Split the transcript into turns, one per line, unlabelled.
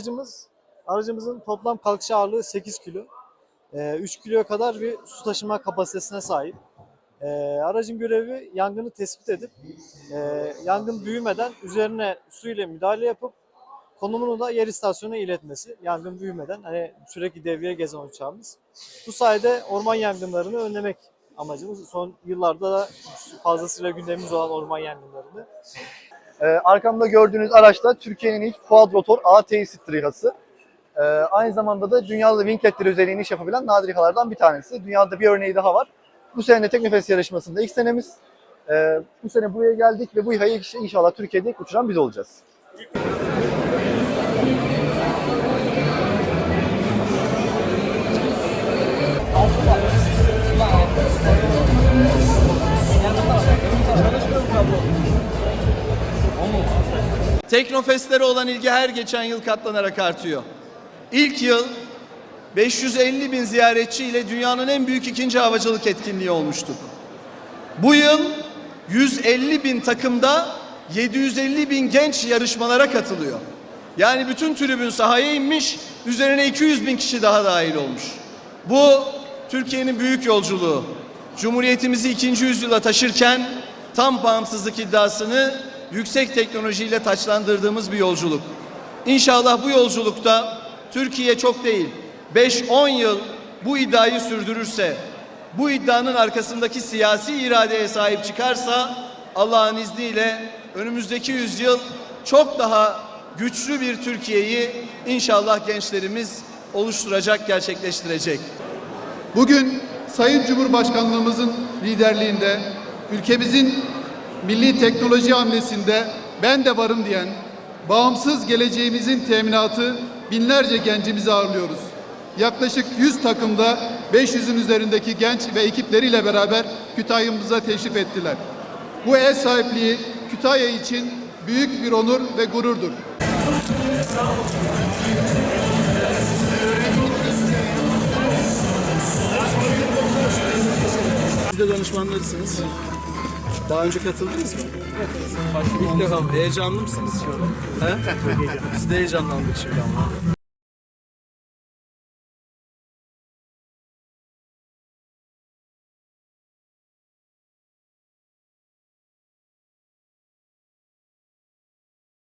aracımız aracımızın toplam kalkış ağırlığı 8 kilo. Ee, 3 kiloya kadar bir su taşıma kapasitesine sahip. Ee, aracın görevi yangını tespit edip e, yangın büyümeden üzerine su ile müdahale yapıp konumunu da yer istasyonuna iletmesi. Yangın büyümeden hani sürekli devreye gezen uçağımız. Bu sayede orman yangınlarını önlemek amacımız. Son yıllarda da fazlasıyla gündemimiz olan orman yangınlarını.
Ee, arkamda gördüğünüz araç da Türkiye'nin ilk quadrotor ATS trihası. Ee, aynı zamanda da dünyada wingletler özelliğini iş yapabilen nadir İHA'lardan bir tanesi. Dünyada bir örneği daha var. Bu sene de Teknofest yarışmasında ilk senemiz. Ee, bu sene buraya geldik ve bu İHA'yı inşallah Türkiye'de uçuran biz olacağız.
Teknofestlere olan ilgi her geçen yıl katlanarak artıyor. İlk yıl 550 bin ziyaretçi ile dünyanın en büyük ikinci havacılık etkinliği olmuştuk. Bu yıl 150 bin takımda 750 bin genç yarışmalara katılıyor. Yani bütün tribün sahaya inmiş, üzerine 200 bin kişi daha dahil olmuş. Bu Türkiye'nin büyük yolculuğu. Cumhuriyetimizi ikinci yüzyıla taşırken tam bağımsızlık iddiasını yüksek teknolojiyle taçlandırdığımız bir yolculuk. İnşallah bu yolculukta Türkiye çok değil, 5-10 yıl bu iddiayı sürdürürse, bu iddianın arkasındaki siyasi iradeye sahip çıkarsa Allah'ın izniyle önümüzdeki yüzyıl çok daha güçlü bir Türkiye'yi inşallah gençlerimiz oluşturacak, gerçekleştirecek.
Bugün Sayın Cumhurbaşkanlığımızın liderliğinde ülkemizin milli teknoloji hamlesinde ben de varım diyen bağımsız geleceğimizin teminatı binlerce gencimizi ağırlıyoruz. Yaklaşık 100 takımda 500'ün üzerindeki genç ve ekipleriyle beraber Kütahya'mıza teşrif ettiler. Bu ev sahipliği Kütahya için büyük bir onur ve gururdur.
Siz de danışmanlarısınız. Daha önce katıldınız mı? İlk defa. Heyecanlı mısınız? He? Biz de heyecanlandık şimdi ama.